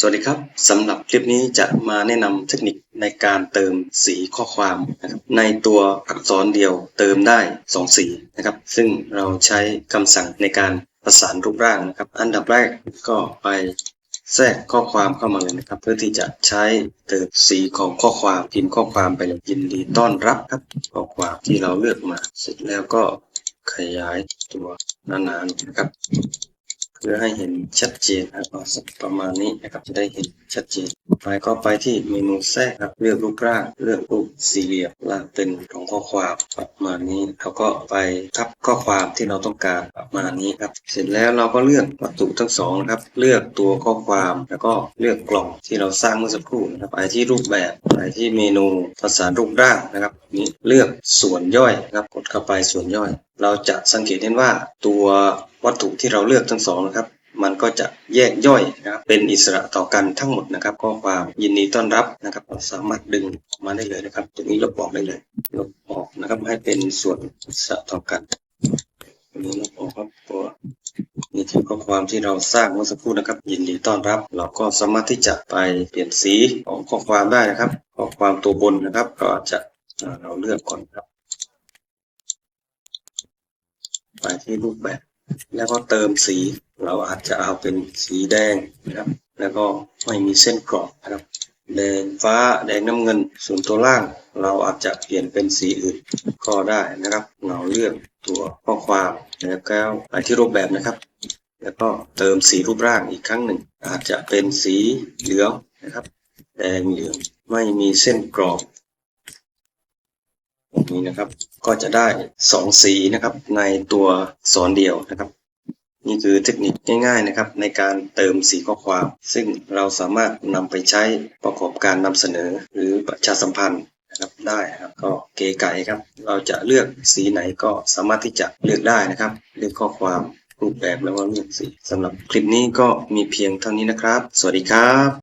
สวัสดีครับสำหรับคลิปนี้จะมาแนะนำเทคนิคในการเติมสีข้อความนะครับในตัวอักษรเดียวเติมได้ 2 สีนะครับ ซึ่งเราใช้คำสั่งในการประสานรูปร่างนะครับ อันดับแรกก็ไปแทรกข้อความเข้ามาเลยนะครับ เพื่อที่จะใช้เติมสีของข้อความพิมพ์ข้อความไปเลยยินดีต้อนรับครับข้อความที่เราเลือกมาเสร็จแล้วก็ขยายตัวหนาๆหน่อยนะครับ เพื่อให้เห็นชัดเจนนะครับเอาสักประมาณนี้นะครับจะได้เห็นชัดเจนไปก็ไปที่เมนูแทรกครับเลือกรูปร่างเลือกรูปสี่เหลี่ยมลางเป็นของข้อความประมาณนี้แล้วก็ไปทับข้อความที่เราต้องการประมาณนี้ครับเสร็จแล้วเราก็เลือกวัตถุทั้งสองนะครับเลือกตัวข้อความแล้วก็เลือกกล่องที่เราสร้างเมื่อสักครู่นะครับไปที่รูปแบบไปที่เมนูภาษารูปร่างนะครับนี้เลือกส่วนย่อยนะครับกดเข้าไปส่วนย่อย เราจะสังเกตเห็นว่าตัว วัตถุที่เราเลือกทั้งสองนะครับ มันก็จะแยกย่อยนะครับ เป็นอิสระต่อกันทั้งหมดนะครับ ข้อความยินดีต้อนรับนะครับ สามารถดึงมาได้เลยนะครับ ตรงนี้ลบออกได้เลยลบออกนะครับ ให้เป็นส่วนอิสระต่อกันตรงนี้ลบออกครับตัวนี่คือข้อความที่เราสร้างเมื่อสักครู่นะครับ ยินดีต้อนรับ เราก็สามารถที่จะไปเปลี่ยนสีของข้อความได้นะครับ ข้อความตัวบนนะครับ ก็จะเราเลือกก่อนครับ ไปที่รูปแบบ แล้วก็เติมสี เราอาจจะเอาเป็นสีแดงนะครับ แล้วก็ไม่มีเส้นกรอบนะครับ แดงฟ้าแดงน้ำเงิน ส่วนตัวล่าง เราอาจจะเปลี่ยนเป็นสีอื่นก็ได้นะครับ เราเลือกตัวข้อความแล้วก็ไปที่รูปแบบนะครับ แล้วก็เติมสีรูปร่างอีกครั้งหนึ่ง อาจจะเป็นสีเหลืองนะครับ แดงเหลืองไม่มีเส้นกรอบแบบนี้นะครับ ก็จะได้สองสีนะครับในตัวสอนเดียวนะครับ นี่คือเทคนิคง่ายๆนะครับ ในการเติมสีข้อความ ซึ่งเราสามารถนำไปใช้ประกอบการนำเสนอหรือประชาสัมพันธ์นะครับได้ครับก็เก๋ไก่ครับ เราจะเลือกสีไหนก็สามารถที่จะเลือกได้นะครับ เลือกข้อความรูปแบบแล้วก็เลือกสีสำหรับคลิปนี้ก็มีเพียงเท่านี้นะครับ สวัสดีครับ